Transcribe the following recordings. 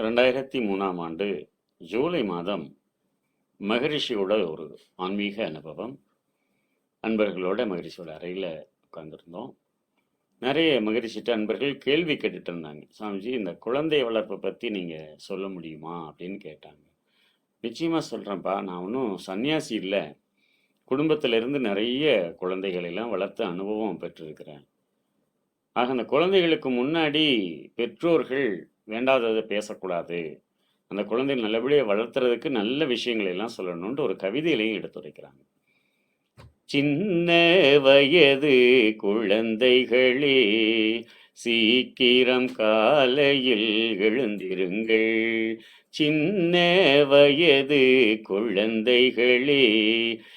ரெண்டாயிரத்தி மூணாம் ஆண்டு ஜூலை மாதம் மகரிஷியோட ஒரு ஆன்மீக அனுபவம். அன்பர்களோட மகரிஷியோட அறையில் உட்காந்துருந்தோம் நிறைய மகரிஷிட்ட அன்பர்கள் கேள்வி கேட்டுட்டு இருந்தாங்க. சாமிஜி இந்த குழந்தை வளர்ப்பை பற்றி நீங்கள் சொல்ல முடியுமா? அப்படின்னு கேட்டாங்க. நிச்சயமாக சொல்கிறேன்ப்பா நான் ஒன்றும் சன்னியாசி இல்லை. குடும்பத்திலிருந்து நிறைய குழந்தைகளெல்லாம் வளர்த்த அனுபவம் பெற்றிருக்கிறேன். ஆக அந்த குழந்தைகளுக்கு முன்னாடி பெற்றோர்கள் வேண்டாததை பேசக்கூடாது. அந்த குழந்தை நல்லபடியாக வளர்த்துறதுக்கு நல்ல விஷயங்களை எல்லாம் சொல்லணும்னு ஒரு கவிதையிலையும் எடுத்துரைக்கிறாங்க. சின்ன வயது குழந்தைகளே சீக்கிரம் காலையில் எழுந்திருங்கள். சின்ன வயது குழந்தைகளே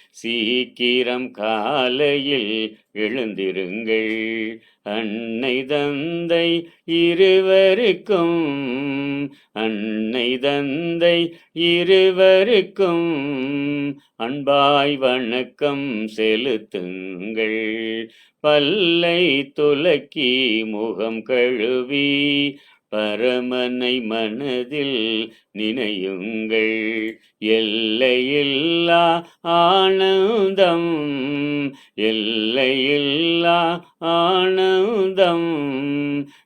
சீக்கிரம் காலையில் எழுந்திருங்கள். அன்னை தந்தை இருவருக்கும் அன்னை தந்தை இருவருக்கும் அன்பாய் வணக்கம் செலுத்துங்கள். பல்லை துலக்கி முகம் கழுவி பரமனை மனதில் நினையுங்கள். எல்லையில்லா ஆனந்தம் எல்லையில்லா ஆனந்தம்.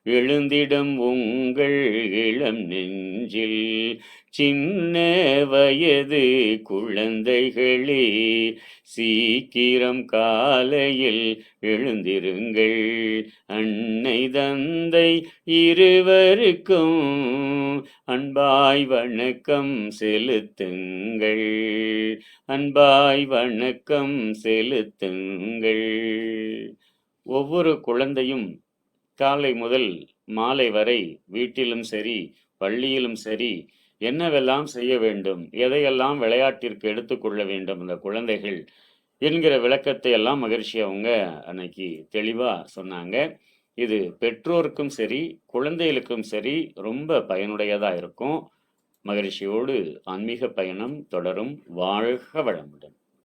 எழுந்திடம் உங்கள் இளம் நெஞ்சில் சின்ன வயது குழந்தைகளே சீக்கிரம் காலையில் எழுந்திருங்கள். அன்னை தந்தை இருவருக்கும் அன்பாய் வணக்கம் செலுத்துங்கள். அன்பாய் வணக்கம் செலுத்துங்கள். ஒவ்வொரு குழந்தையும் காலை முதல் மாலை வரை வீட்டிலும் சரி பள்ளியிலும் சரி என்னவெல்லாம் செய்ய வேண்டும் எதையெல்லாம் விளையாட்டிற்கு எடுத்துக்கொள்ள வேண்டும் இந்த குழந்தைகள் என்கிற விளக்கத்தை எல்லாம் மகிழ்ச்சி அவங்க அன்னைக்கு தெளிவாக சொன்னாங்க. இது பெற்றோருக்கும் சரி குழந்தைகளுக்கும் சரி ரொம்ப பயனுடையதாக இருக்கும். மகிழ்ச்சியோடு ஆன்மீக பயணம் தொடரும் வாழ்க வளமுடன்.